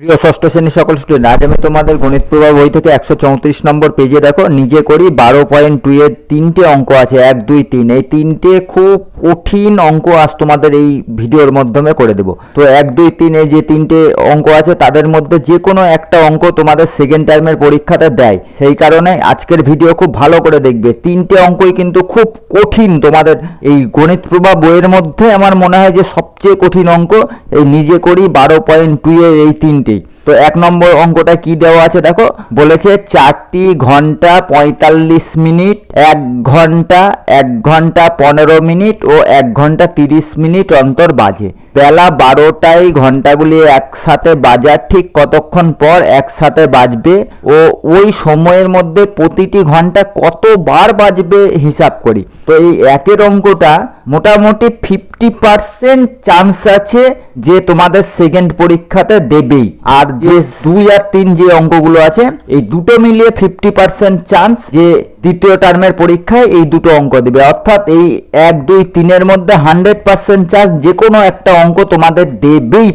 প্রিয় ষষ্ঠ শ্রেণির সকল স্টুডেন্ট আজ আমি তোমাদের গণিত প্রভাব বই থেকে একশো চৌত্রিশ নম্বর পেজে দেখো, নিজে করি বারো পয়েন্ট টু এর তিনটে অঙ্ক আছে, এক, দুই, তিন। এই তিনটে খুব কঠিন অঙ্ক আজ তোমাদের এই ভিডিওর মাধ্যমে করে দেবো। তো এক, দুই, তিন, এই যে তিনটে অঙ্ক আছে, তাদের মধ্যে যে কোনো একটা অঙ্ক তোমাদের সেকেন্ড টার্মের পরীক্ষাতে দেয়। সেই কারণে আজকের ভিডিও খুব ভালো করে দেখবে। তিনটে অঙ্কই কিন্তু খুব কঠিন তোমাদের এই গণিত প্রভাব বইয়ের মধ্যে আমার মনে হয় যে সবচেয়ে কঠিন অঙ্ক, এই নিজে করি বারো পয়েন্ট টু এর এই তিনটেই। তো এক নম্বর অঙ্কটা কি দেওয়া আছে দেখো? বলেছে চারটি ঘণ্টা পঁয়তাল্লিশ মিনিট, এক ঘণ্টা এক ঘণ্টা পনেরো মিনিট ও এক ঘণ্টা তিরিশ মিনিট অন্তর বাজে। বেলা বারোটায় ঘন্টাগুলি একসাথে বাজার ঠিক কতক্ষণ পর একসাথে বাজবে ও ওই সময়ের মধ্যে প্রতিটি ঘণ্টা কতবার বাজবে হিসাব করি। তো এই একের অঙ্কটা মোটামুটি ফিফটি পার্সেন্ট চান্স আছে যে তোমাদের সেকেন্ড পরীক্ষাতে দেবেই। আর যে দুই আর তিন যে অঙ্কগুলো আছে এই দুটো মিলিয়ে ফিফটি পার্সেন্ট চান্স যে দ্বিতীয় টার্মের পরীক্ষায় এই দুটো অঙ্ক দিবে। অর্থাৎ এই এক দুই তিনের মধ্যে হান্ড্রেড পার্সেন্ট চান্স যে কোনো একটা অঙ্ক তোমাদের দেবেই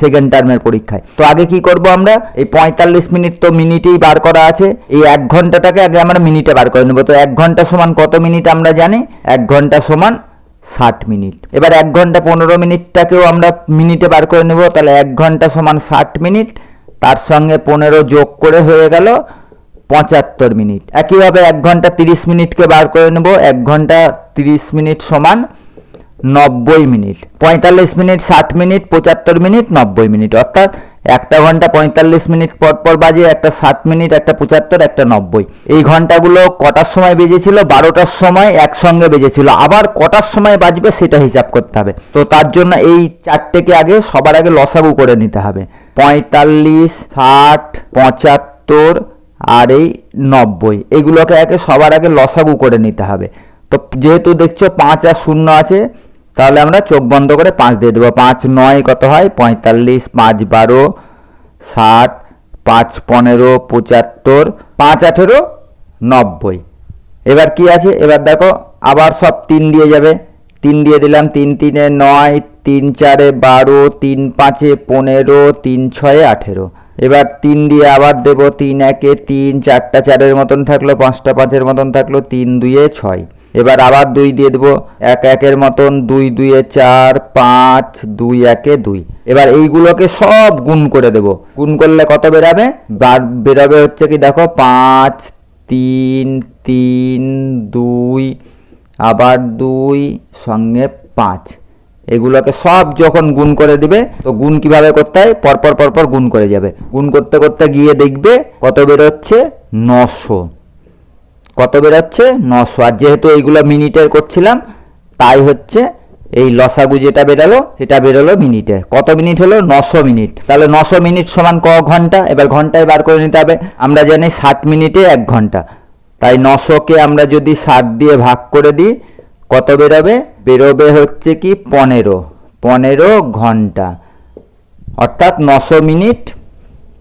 সেকেন্ড টার্মের পরীক্ষায়। তো আগে কি করব আমরা? এই পঁয়তাল্লিশ মিনিট তো মিনিটেই বার করা আছে। এই এক ঘন্টাটাকে আগে আমরা মিনিটে বার করে নেব। তো এক ঘণ্টা সমান কত মিনিট আমরা জানি? এক ঘণ্টা সমান ষাট মিনিট। এবার এক ঘণ্টা পনেরো মিনিটটাকেও আমরা মিনিটে বার করে নেব, তাহলে এক ঘণ্টা সমান ষাট মিনিট, তার সঙ্গে পনেরো যোগ করে হয়ে গেল পঁচাত্তর মিনিট। একইভাবে এক ঘণ্টা তিরিশ মিনিটকে বার করে নেব, এক ঘণ্টা তিরিশ মিনিট সমান নব্বই মিনিট। পঁয়তাল্লিশ মিনিট, ষাট মিনিট, পঁচাত্তর মিনিট, নব্বই মিনিট। অর্থাৎ একটা ঘণ্টা পঁয়তাল্লিশ মিনিট পর পর বাজে, একটা ষাট মিনিট, একটা পঁচাত্তর, একটা নব্বই। এই ঘন্টাগুলো কটার সময় বেজেছিল? বারোটার সময় একসঙ্গে বেজেছিল। আবার কটার সময় বাজবে সেটা হিসাব করতে হবে। তো তার জন্য এই চারটেকে আগে সবার আগে লসাগু করে নিতে হবে। পঁয়তাল্লিশ, ষাট, পঁচাত্তর আর এই নব্বই। এগুলোকে আগে সবার আগে লসাগু করে নিতে হবে। তো যেহেতু দেখছ পাঁচ আর শূন্য আছে তাহলে আমরা চোখ বন্ধ করে পাঁচ দিয়ে দেবো। পাঁচ নয় কত হয়? পঁয়তাল্লিশ, পাঁচ বারো, ষাট, পাঁচ পনেরো, পঁচাত্তর, পাঁচ আঠেরো, নব্বই। এবার কি আছে? এবার দেখো, আবার সব তিন দিয়ে যাবে। তিন দিয়ে দিলাম, তিন তিনে নয়, তিন চারে বারো, তিন পাঁচে পনেরো, তিন ছয়ে আঠেরো। এবার তিন দিয়ে আবার দেবো, তিন একে তিন, চারটা চারের মতন থাকল, পাঁচটা পাঁচের মতন থাকল, তিন দুইয়ে ছয়। এবার আবার দুই দিয়ে দেবো। এক একের মতন দুই দুইয়ে চার, পাঁচ, দুই একে দুই। এবার এইগুলোকে সব গুণ করে দেব। গুণ করলে কত বেরাবে? বার- বেরোবে হচ্ছে কি দেখো, পাঁচ, তিন তিন, দুই, আবার দুই, সঙ্গে পাঁচ। এগুলোকে সব যখন গুণ করে দিবে, তো গুণ কীভাবে করতে হয়? পরপর পরপর গুণ করে যাবে। গুণ করতে করতে গিয়ে দেখবে কত বেরোচ্ছে? নশো। কত বেরোচ্ছে? নশো। আর যেহেতু এইগুলো মিনিটের করছিলাম, তাই হচ্ছে এই লসাগু যেটা বেরোলো, সেটা বেরোলো মিনিটে। কত মিনিট হলো? নশো মিনিট। তাহলে নশো মিনিট সমান ক ঘণ্টা? এবার ঘন্টায় বার করে নিতে হবে। আমরা জানি ষাট মিনিটে এক ঘণ্টা। তাই নশোকে আমরা যদি ষাট দিয়ে ভাগ করে দিই, কত বেরোবে? বেরোবে হচ্ছে কি? পনেরো। পনেরো ঘণ্টা। অর্থাৎ নশো মিনিট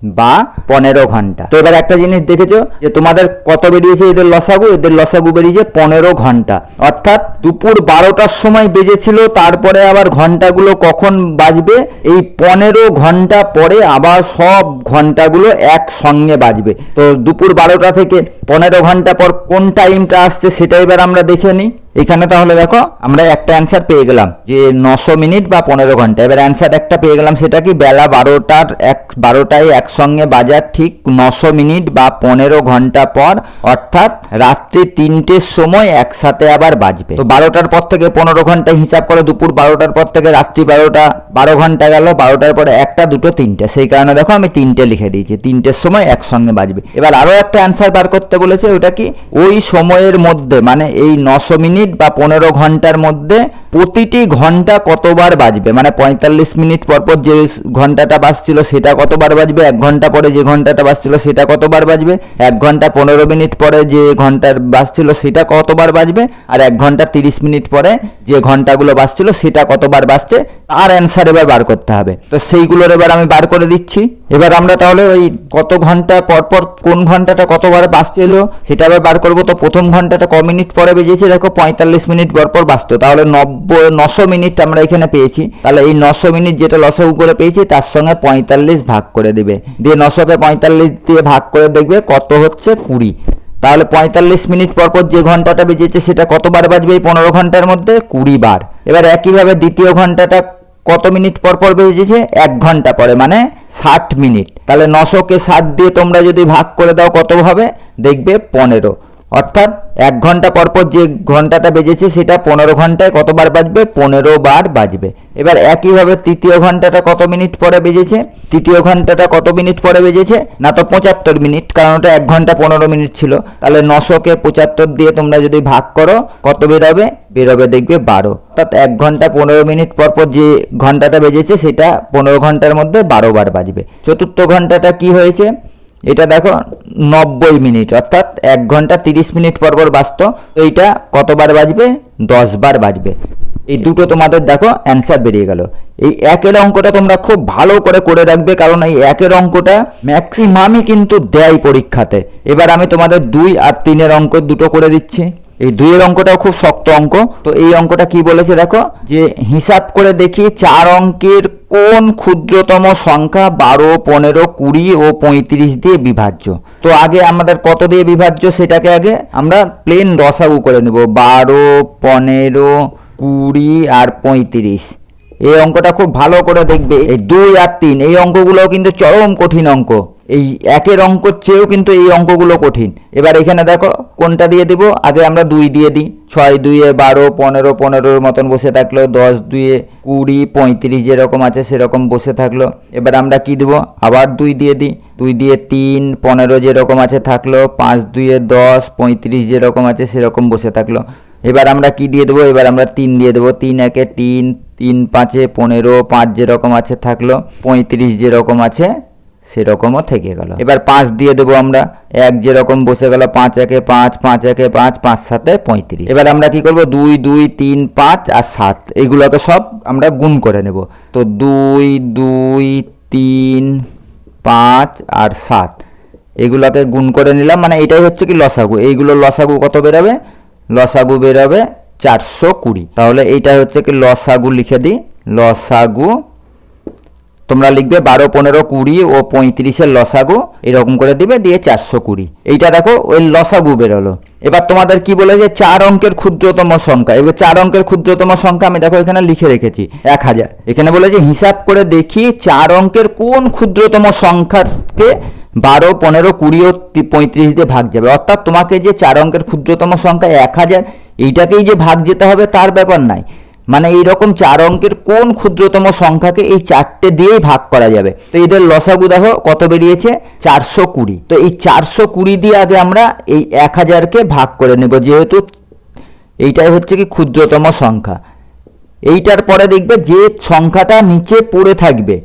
বা পনেরো ঘণ্টা। তো এবার একটা জিনিস দেখেছ যে তোমাদের কত বেরিয়েছে? এদের লসাগু এদের লসাগু বেরিয়েছে পনেরো ঘণ্টা। অর্থাৎ দুপুর বারোটার সময় বেজেছিল, তারপরে আবার ঘন্টাগুলো কখন বাজবে? এই পনেরো ঘণ্টা পরে আবার সব ঘন্টাগুলো একসঙ্গে বাজবে। তো দুপুর বারোটা থেকে পনেরো ঘণ্টা পর কোন টাইমটা আসছে সেটা এবার আমরা দেখে নিই। এখানে তাহলে দেখো, আমরা একটা অ্যান্সার পেয়ে গেলাম যে নশো মিনিট বা পনেরো ঘণ্টা এবার অ্যান্সার একটা পেয়ে গেলাম সেটা কি? বেলা বারোটার এক, বারোটায় একসঙ্গে বাজার ঠিক নশো মিনিট বা পনেরো ঘণ্টা পর, অর্থাৎ রাত্রি তিনটের সময় একসাথে আবার বাজবে। তো বারোটার পর থেকে পনেরো ঘণ্টা হিসাব করে দুপুর বারোটার পর থেকে রাত্রি বারোটা, বারো ঘণ্টা গেল, বারোটার পরে একটা, দুটো, তিনটে। সেই কারণে দেখো আমি তিনটে লিখে দিয়েছি। তিনটের সময় একসঙ্গে বাজবে। এবার আরও একটা অ্যান্সার বার করতে বলেছে, ওটা কি? ওই সময়ের মধ্যে মানে এই নশো মিনিট বা পনেরো ঘণ্টার মধ্যে প্রতিটি ঘণ্টা কতবার বাজবে? মানে পঁয়তাল্লিশ মিনিট পর পর যে ঘন্টাটা বাজছিল সেটা কতবার বাজবে? এক ঘণ্টা পরে যে ঘন্টাটা বাজছিল সেটা কতবার বাজবে? এক ঘণ্টা পনেরো মিনিট পরে যে ঘণ্টার বাজছিল সেটা কতবার বাজবে? আর এক ঘণ্টা তিরিশ মিনিট পরে যে ঘন্টাগুলো বাজছিল সেটা কতবার বাজছে, তার অ্যান্সার এবার বার করতে হবে। তো সেইগুলোর এবার আমি বার করে দিচ্ছি। এবার আমরা তাহলে ওই কত ঘণ্টা পর পর কোন ঘন্টাটা কতবার বাজছিল সেটা আবার বার করব। তো প্রথম ঘন্টাটা ক মিনিট পরে বেজেছে, দেখো পঁয়তাল্লিশ মিনিট পর পর বাজতো। তাহলে নব্বই, নশো মিনিট আমরা এখানে পেয়েছি। তাহলে এই নশো মিনিট যেটা লসও করে পেয়েছি, তার সঙ্গে পঁয়তাল্লিশ ভাগ করে দিবে। দিয়ে নশোকে পঁয়তাল্লিশ দিয়ে ভাগ করে দেখবে কত হচ্ছে কুড়ি। তাহলে পঁয়তাল্লিশ মিনিট পর পর যে ঘন্টাটা বেজেছে সেটা কতবার বাজবে এই পনেরো ঘণ্টার মধ্যে? কুড়ি বার। এবার একইভাবে দ্বিতীয় ঘন্টাটা কত মিনিট পর পর বেজেছে? এক ঘণ্টা পরে মানে ষাট মিনিট। তাহলে নশোকে ষাট দিয়ে তোমরা যদি ভাগ করে দাও কত হবে? দেখবে পনেরো। অর্থাৎ এক ঘণ্টা পর পর যে ঘন্টাটা বেজেছে সেটা পনেরো ঘন্টায় কতবার বাজবে? পনেরো বার বাজবে। এবার একইভাবে তৃতীয় ঘন্টাটা কত মিনিট পরে বেজেছে? তৃতীয় ঘন্টাটা কত মিনিট পরে বেজেছে? না তো পঁচাত্তর মিনিট, কারণ ওটা এক ঘণ্টা পনেরো মিনিট ছিল। তাহলে নশোকে পঁচাত্তর দিয়ে তোমরা যদি ভাগ করো, কত বেরোবে? বেরোবে দেখবে বারো। অর্থাৎ এক ঘণ্টা পনেরো মিনিট পর পর যে ঘন্টাটা বেজেছে, সেটা পনেরো ঘণ্টার মধ্যে বারো বার বাজবে। চতুর্থ ঘন্টাটা কি হয়েছে? এটা দেখো নব্বই মিনিট অর্থাৎ এক ঘণ্টা তিরিশ মিনিট পর পর বাজতো। তো এইটা কতবার বাজবে? দশ বার বাজবে। এই দুটো তোমাদের দেখো অ্যান্সার বেরিয়ে গেল। এই একের অঙ্কটা তোমরা খুব ভালো করে করে রাখবে কারণ এই একের অঙ্কটা ম্যাক্সিমামই কিন্তু দেয় পরীক্ষাতে। এবার আমি তোমাদের দুই আর তিনের অঙ্ক দুটো করে দিচ্ছি। এই দুইয়ের অঙ্কটাও খুব শক্ত অঙ্ক। তো এই অঙ্কটা কি বলেছে দেখো? যে হিসাব করে দেখি চার অঙ্কের কোন ক্ষুদ্রতম সংখ্যা বারো, পনেরো, কুড়ি ও পঁয়ত্রিশ দিয়ে বিভাজ্য? তো আগে আমাদের কত দিয়ে বিভাজ্য সেটাকে আগে আমরা প্লেন রসাগু করে নেব। বারো, পনেরো, কুড়ি আর পঁয়ত্রিশ। এই অঙ্কটা খুব ভালো করে দেখবে। এই দুই আর তিন, এই অঙ্কগুলোও কিন্তু চরম কঠিন অঙ্ক। এই একের অঙ্কর চেয়েও কিন্তু এই অঙ্কগুলো কঠিন। এবার এখানে দেখো, কোনটা দিয়ে দিব? আগে আমরা দুই দিয়ে দিই। ছয় দুইয়ে বারো, পনেরো, পনেরোর মতন বসে থাকল। দশ দুইয়ে কুড়ি, পঁয়ত্রিশ যেরকম আছে সেরকম বসে থাকল। এবার আমরা কি দেবো? আবার দুই দিয়ে দিই। দুই দিয়ে তিন, পনেরো যেরকম আছে থাকল। পাঁচ দুইয়ে দশ, পঁয়ত্রিশ যেরকম আছে সেরকম বসে থাকল। এবার আমরা কি দিয়ে দেবো? এবার আমরা তিন দিয়ে দেবো। তিন একে তিন তিন পাঁচে পনেরো, পাঁচ যেরকম আছে থাকল। পঁয়ত্রিশ যেরকম আছে সেরকমও থেকে গেল। এবার পাঁচ দিয়ে দেবো আমরা। এক যেরকম বসে গেল পাঁচ একে পাঁচ পাঁচ একে পাঁচ পাঁচ সাথে পঁয়ত্রিশ। এবার আমরা কি করব? দুই দুই তিন পাঁচ আর সাত। এগুলোকে সব আমরা গুণ করে নেব। তো দুই দুই তিন পাঁচ আর সাত। এগুলোকে গুণ করে নিলাম। মানে এটাই হচ্ছে কি লসাগু। এইগুলো লসাগু কত বেরোবে? লসাগু বেরোবে চারশো কুড়ি। তাহলে এইটা হচ্ছে কি লসাগু লিখে দিই। লসাগু তোমরা লিখবে বারো, পনেরো, কুড়ি ও পঁয়ত্রিশের লসাগু, এরকম করে দিবে, দিয়ে চারশো কুড়ি। এইটা দেখো, ওই লসাগু বেরোলো। এবার তোমাদের কি বলেছে? চার অঙ্কের ক্ষুদ্রতম সংখ্যা। এবার চার অঙ্কের ক্ষুদ্রতম সংখ্যা আমি দেখো এখানে লিখে রেখেছি, এক হাজার। এখানে বলেছে, হিসাব করে দেখি চার অঙ্কের কোন ক্ষুদ্রতম সংখ্যাকে বারো, পনেরো, কুড়ি ও পঁয়ত্রিশ দিয়ে ভাগ যাবে। অর্থাৎ তোমাকে যে চার অঙ্কের ক্ষুদ্রতম সংখ্যা এক হাজার, এইটাকেই যে ভাগ যেতে হবে, তার ব্যাপার নাই। মানে এইরকম চার অঙ্কের কোন ক্ষুদ্রতম সংখ্যাকে এই চারটে দিয়েই ভাগ করা যাবে? তো এদের লসাগু দেখো কত বেরিয়েছে? চারশো কুড়ি। তো এই চারশো কুড়ি দিয়ে আগে আমরা এই এক হাজারকে ভাগ করে নেব, যেহেতু এইটাই হচ্ছে কি ক্ষুদ্রতম সংখ্যা। এইটার পরে দেখবে যে সংখ্যাটা নিচে পড়ে থাকবে,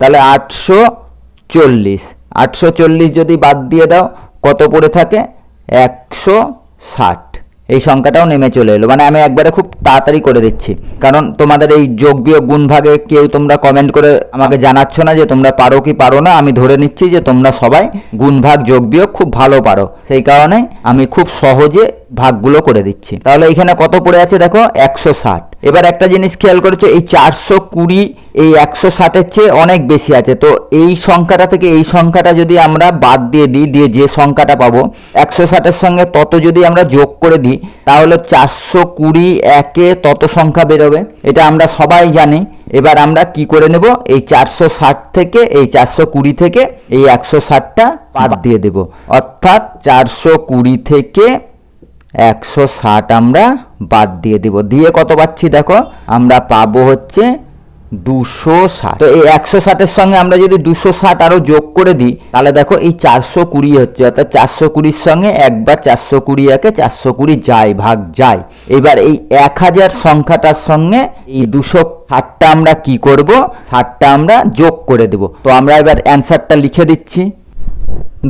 তাহলে আটশো চল্লিশ। আটশো চল্লিশ যদি বাদ দিয়ে দাও, কত পড়ে থাকে? একশো ষাট। এই সংখ্যাটাও নেমে চলে এলো। মানে আমি একবারে খুব তাড়াতাড়ি করে দিচ্ছি। কারণ তোমাদের এই যোগ বিয়োগ গুণ ভাগে কেউ তোমরা কমেন্ট করে আমাকে জানাচ্ছ না যে তোমরা পারো কি পারো না। আমি ধরে নিচ্ছি যে তোমরা সবাই গুণ ভাগ যোগ বিয়োগ খুব ভালো পারো। সেই কারণে আমি খুব সহজে ভাগগুলো করে দিচ্ছি। তাহলে এখানে কত পড়ে আছে দেখো? একশো ষাট। এবার একটা জিনিস খেয়াল করেছ, এই চারশো কুড়ি, এই একশো ষাটের চেয়ে অনেক বেশি আছে। তো এই সংখ্যাটা থেকে, এই সংখ্যাটা যদি আমরা বাদ দিয়ে দিই, দিয়ে যে সংখ্যাটা পাবো, একশো ষাটের সঙ্গে তত যদি আমরা যোগ করে দিই, তাহলে চারশো কুড়ি একে তত সংখ্যা বেরোবে। এটা আমরা সবাই জানি। এবার আমরা কি করে নেব? এই চারশো ষাট থেকে, এই চারশো কুড়ি থেকে, এই একশো ষাটটা বাদ দিয়ে দেব। অর্থাৎ চারশো কুড়ি থেকে একশো ষাট আমরা বাদ দিয়ে দিব। দিয়ে কত পাচ্ছি দেখো? আমরা পাবো হচ্ছে দুশো ষাট। তো এই একশো ষাটের সঙ্গে আমরা যদি দুশো ষাট আরও যোগ করে দিই, তাহলে দেখো এই চারশো কুড়ি হচ্ছে, অর্থাৎ চারশো কুড়ির সঙ্গে একবার চারশো কুড়ি একে চারশো কুড়ি যায়, ভাগ যায়। এবার এই এক হাজার সংখ্যাটার সঙ্গে এই দুশো ষাটটা আমরা কি করব? ষাটটা আমরা যোগ করে দেব। তো আমরা এবার অ্যান্সারটা লিখে দিচ্ছি।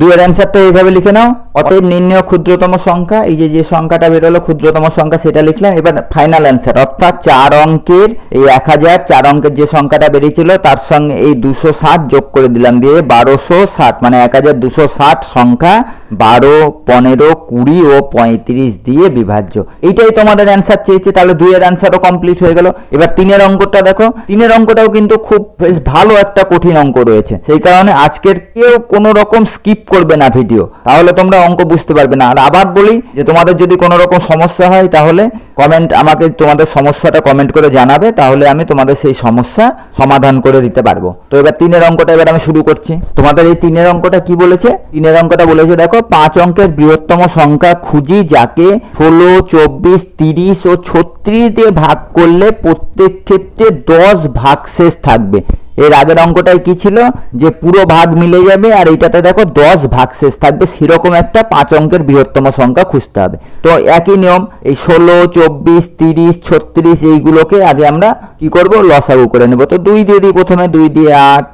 দুইয়ের অ্যান্সারটা এইভাবে লিখে নাও। অতএব নির্ণয় ক্ষুদ্রতম সংখ্যা এই যে যে সংখ্যাটা বেরোলো ক্ষুদ্রতম সংখ্যা সেটা লিখলাম। এবার ফাইনাল অ্যান্সার অর্থাৎ চার অঙ্কের এই এক হাজার চার অঙ্কের যে সংখ্যাটা বেরিয়েছিল তার সঙ্গে এই দুশো ষাট যোগ করে দিলাম দিয়ে বারোশো ষাট মানে এক হাজার দুশো ষাট সংখ্যা বারো পনেরো কুড়ি ও পঁয়ত্রিশ দিয়ে বিভাজ্য। এইটাই তোমাদের অ্যান্সার চেয়েছে তাহলে দুইয়ের অ্যান্সারও কমপ্লিট হয়ে গেল। এবার তিনের অঙ্কটা দেখো। তিনের অঙ্কটাও কিন্তু খুব বেশ ভালো একটা কঠিন অঙ্ক রয়েছে। সেই কারণে আজকের কেউ কোনো রকম স্কিপ করবে না ভিডিও, তাহলে তোমরা অঙ্ক বুঝতে পারবে না। আর আবার বলি যে তোমাদের যদি কোনো রকম সমস্যা হয়, তাহলে কমেন্ট আমাকে তোমাদের সমস্যাটা কমেন্ট করে জানাবে, তাহলে আমি তোমাদের সেই সমস্যা সমাধান করে দিতে পারব। তো এবার তিনের অঙ্কটা এবার আমি শুরু করছি। তোমাদের এই তিনের অঙ্কটা কি বলেছে? তিনের অঙ্কটা বলেছে, দেখো, পাঁচ অঙ্কের বৃহত্তম সংখ্যা খুঁজি যাকে ষোলো, চব্বিশ, তিরিশ ও ছত্রিশ দিয়ে ভাগ করলে প্রত্যেক ক্ষেত্রে দশ ভাগশেষ থাকবে। এর আগের অঙ্কটায় কি ছিল? যে পুরো ভাগ মিলে যাবে আর এইটাতে দেখো দশ ভাগ শেষ থাকবে। সেরকম একটা পাঁচ অঙ্কের বৃহত্তম সংখ্যা খুঁজতে হবে। তো একই নিয়ম, এই ষোলো, চব্বিশ, তিরিশ, ছত্রিশ এইগুলোকে আগে আমরা কি করব? লসাগু করে নেব। তো দুই দিয়ে দিই প্রথমে, দুই দিয়ে আট,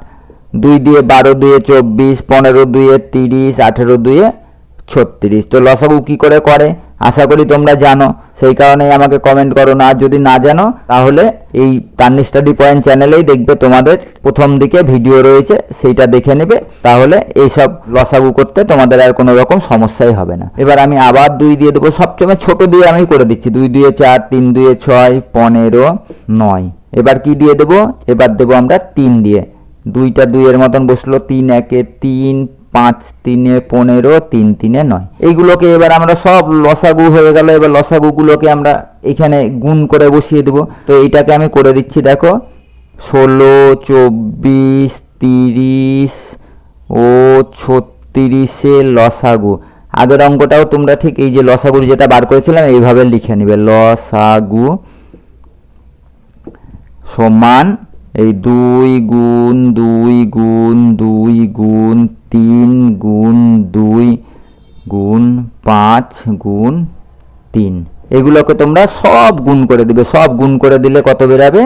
দুই দিয়ে বারো দুয়ে চব্বিশ, পনেরো দুয়ে তিরিশ, আঠেরো দুয়ে ছত্রিশ। তো লসাগু কি করে করে? আশা করি তোমরা জানো। সেই কারণেই আমাকে কমেন্ট করো না। যদি না জানো, তাহলে এই তান্নি স্টাডি পয়েন্ট চ্যানেলেই দেখবে তোমাদের প্রথম দিকে ভিডিও রয়েছে, সেইটা দেখে নেবে। তাহলে এইসব লসাগু করতে তোমাদের আর কোনো রকম সমস্যাই হবে না। এবার আমি আবার দুই দিয়ে দেবো। সবসময় ছোট দিয়ে আমি করে দিচ্ছি। দুই, দুয়ে চার, তিন, দুয়ে ছয়, পনেরো, নয়। এবার কি দিয়ে দেবো? এবার দেবো আমরা তিন দিয়ে। দুইটা দুইয়ের মতন বসল। তিন, একে তিন পাঁচ তিনে পনেরো, তিন তিনে নয়। এইগুলোকে এবার আমরা সব লসাগু হয়ে গেল। এবার লসাগুগুলোকে আমরা এখানে গুণ করে বসিয়ে দেব। তো এইটাকে আমি করে দিচ্ছি, দেখো। ষোলো, চব্বিশ, তিরিশ ও ছত্রিশে লসাগু। আগের অঙ্কটাও তোমরা ঠিক এই যে লসাগুর যেটা বার করেছিলাম, এইভাবে লিখে নিবে। লসাগু সমান এই দুই গুণ দুই গুণ দুই গুণ তিন গুণ দুই গুণ পাঁচ গুণ তিন। এগুলোকে তোমরা সব গুণ করে দিবে। সব গুণ করে দিলে কত বেরাবে?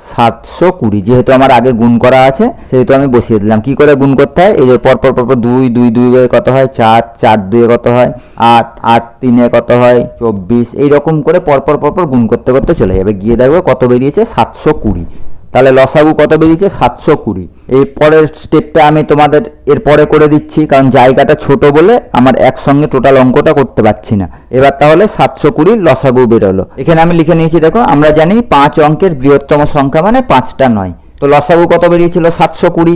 সাতশো কুড়ি। যেহেতু আমার আগে গুণ করা আছে, সেহেতু আমি বসিয়ে দিলাম। কি করে গুণ করতে হয়? এই যে পরপর পরপর দুই দুই দুই কত হয়? চার চার দুয়ে কত হয়? আট আট, তিনে কত হয়? চব্বিশ। এইরকম করে পরপর পরপর গুণ করতে করতে চলে যাবে। গিয়ে দেখবে কত বেরিয়েছে? সাতশো কুড়ি। তাহলে লসাগু কত বেরিয়েছে? সাতশো কুড়ি। এই পরের স্টেপটা আমি তোমাদের এরপরে করে দিচ্ছি, কারণ জায়গাটা ছোট বলে আমার একসঙ্গে টোটাল অঙ্কটা করতে পারছি না। এবার তাহলে সাতশো কুড়ির লসাগু বেরোলো। এখানে আমি লিখে নিয়েছি, দেখো, আমরা জানি পাঁচ অঙ্কের বৃহত্তম সংখ্যা মানে পাঁচটা নয়। তো লসাগু কত বেরিয়েছিল? সাতশো কুড়ি।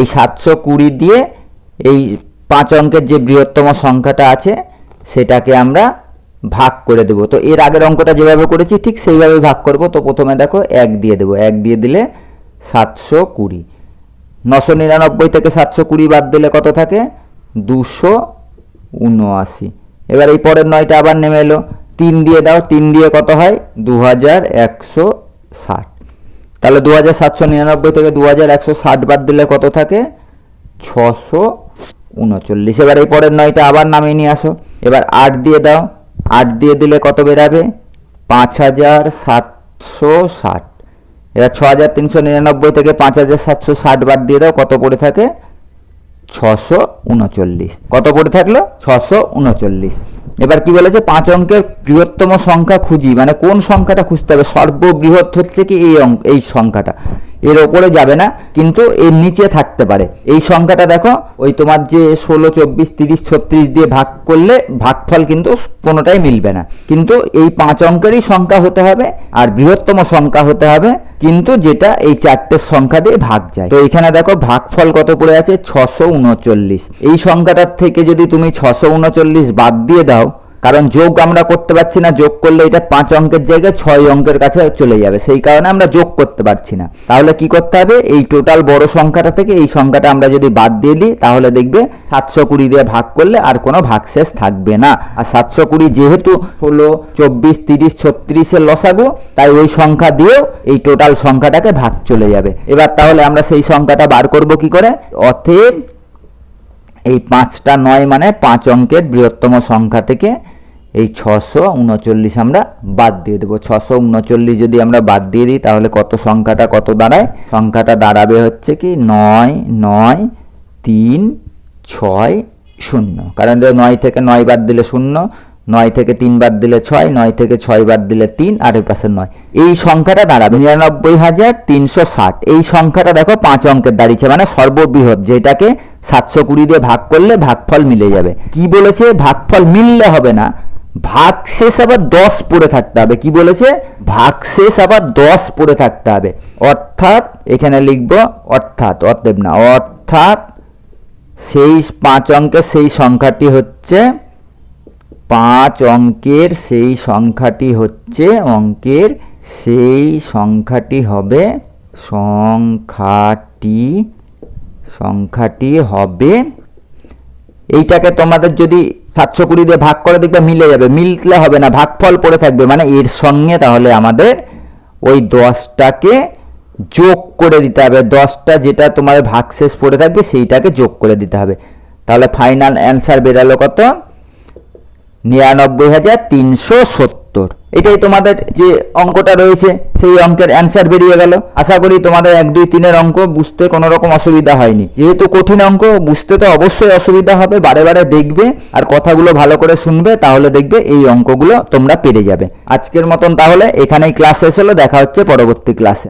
এই সাতশো কুড়ি দিয়ে এই পাঁচ অঙ্কের যে বৃহত্তম সংখ্যাটা আছে, সেটাকে আমরা ভাগ করে দেবো। তো এর আগের অঙ্কটা যেভাবে করেছি, ঠিক সেইভাবেই ভাগ করব। তো প্রথমে দেখো, এক দিয়ে দেবো। এক দিয়ে দিলে সাতশো কুড়ি। নশো নিরানব্বই থেকে সাতশো কুড়ি বাদ দিলে কত থাকে? দুশো উনআশি। এবার এই পরের নয়টা আবার নেমে এলো। তিন দিয়ে দাও, তিন দিয়ে কত হয়? দু হাজার একশো ষাট। তাহলে দু হাজার সাতশো নিরানব্বই থেকে দু হাজার একশো ষাট বাদ দিলে কত থাকে? ছশো উনচল্লিশ। এবার এই পরের নয়টা আবার নামিয়ে নিয়ে আসো। এবার আট দিয়ে দাও আট দিয়ে দিলে কত বেরাবে? পাঁচ হাজার সাতশো ষাট। এবার ছ হাজার তিনশো নিরানব্বই থেকে পাঁচ হাজার সাতশো ষাট বাদ দিয়ে দাও, কত পড়ে থাকে? ছশো উনচল্লিশ। কত পড়ে থাকল? ছশো উনচল্লিশ। এবার কি বলেছে? পাঁচ অঙ্কের বৃহত্তম সংখ্যা খুঁজি। মানে কোন সংখ্যাটা খুঁজতে হবে? সর্ববৃহৎ হচ্ছে কি এই অঙ্ক এই সংখ্যাটা। এর ওপরে যাবে না, কিন্তু এর নিচে থাকতে পারে। এই সংখ্যাটা দেখো, ওই তোমার যে ষোলো, চব্বিশ, তিরিশ, ছত্রিশ দিয়ে ভাগ করলে ভাগফল কিন্তু কোনোটাই মিলবে না। কিন্তু এই পাঁচ অঙ্কেরই সংখ্যা হতে হবে, আর বৃহত্তম সংখ্যা হতে হবে, কিন্তু যেটা এই চারটের সংখ্যা দিয়ে ভাগ যায়। তো এখানে দেখো, ভাগফল কত পড়ে আছে? ছশো উনচল্লিশ। এই সংখ্যাটার থেকে যদি তুমি ছশো উনচল্লিশ বাদ দিয়ে দাও কারণ যোগ আমরা করতে পারছি না, যোগ করলে এটা পাঁচ অঙ্কের জায়গায় ছয় অঙ্কের কাছে চলে যাবে, সেই কারণে আমরা যোগ করতে পারছি না। তাহলে কি করতে হবে? এই টোটাল বড় সংখ্যাটা থেকে এই সংখ্যাটা আমরা যদি বাদ দিয়ে দিই, তাহলে দেখবে সাতশো কুড়ি দিয়ে ভাগ করলে আর কোনো ভাগশেষ থাকবে না। আর সাতশো কুড়ি যেহেতু ষোলো, চব্বিশ, তিরিশ ছত্রিশের লসাগু, তাই ওই সংখ্যা দিয়েও এই টোটাল সংখ্যাটাকে ভাগ চলে যাবে। এবার তাহলে আমরা সেই সংখ্যাটা বার করব কি করে? অতএব এই পাঁচটা নয় মানে পাঁচ অঙ্কের বৃহত্তম সংখ্যা থেকে এই ছশো উনচল্লিশ আমরা বাদ দিয়ে দেবো। ছশো উনচল্লিশ যদি আমরা বাদ দিয়ে দিই, তাহলে কত সংখ্যাটা কত দাঁড়ায়? সংখ্যাটা দাঁড়াবে হচ্ছে কি নয় নয়, তিন, ছয়, শূন্য। কারণ নয় থেকে নয় বাদ দিলে শূন্য, নয় থেকে তিন বাদ দিলে ছয়, নয় থেকে ছয় বাদ দিলে তিন, আর এর পাশে নয়। এই সংখ্যাটা দাঁড়াবে। নিরানব্বই হাজার তিনশো ষাট। এই সংখ্যাটা দেখো পাঁচ অঙ্কের দাঁড়িয়েছে মানে সর্ববৃহৎ, যেটাকে সাতশো কুড়ি দিয়ে ভাগ করলে ভাগফল মিলে যাবে। কি বলেছে? ভাগফল মিললে হবে না। ভাগ শেষ আবার দশ পড়ে থাকতে হবে। কি বলেছে? ভাগ শেষ আবার দশ পড়ে থাকতে হবে। অর্থাৎ, এখানে লিখব, অর্থাৎ অর্থেব না, অর্থাৎ সেই পাঁচ অঙ্কের সেই সংখ্যাটি হচ্ছে, পাঁচ অঙ্কের সেই সংখ্যাটি হচ্ছে, অঙ্কের সেই সংখ্যাটি হবে, সংখ্যাটি সংখ্যাটি হবে, এইটাকে তোমাদের যদি সাতশো কুড়ি দিয়ে ভাগ করে দেখবে মিলে যাবে। মিললে হবে না, ভাগফল পড়ে থাকবে। মানে এর সঙ্গে তাহলে আমাদের ওই দশটাকে যোগ করে দিতে হবে। দশটা যেটা তোমার ভাগশেষ পড়ে থাকবে, সেইটাকে যোগ করে দিতে হবে। তাহলে ফাইনাল অ্যান্সার বেরালো কত? নিরানব্বই হাজার তিনশো সত্তর। এটাই তোমাদের যে অঙ্কটা রয়েছে, সেই অঙ্কের অ্যান্সার বেরিয়ে গেল। আশা করি তোমাদের এক, দুই, তিনের অঙ্ক বুঝতে কোনো রকম অসুবিধা হয়নি। যেহেতু কঠিন অঙ্ক, বুঝতে তো অবশ্যই অসুবিধা হবে, বারে বারে দেখবে আর কথাগুলো ভালো করে শুনবে, তাহলে দেখবে এই অঙ্কগুলো তোমরা পেরে যাবে। আজকের মতন তাহলে এখানেই ক্লাস শেষ হলো, দেখা হচ্ছে পরবর্তী ক্লাসে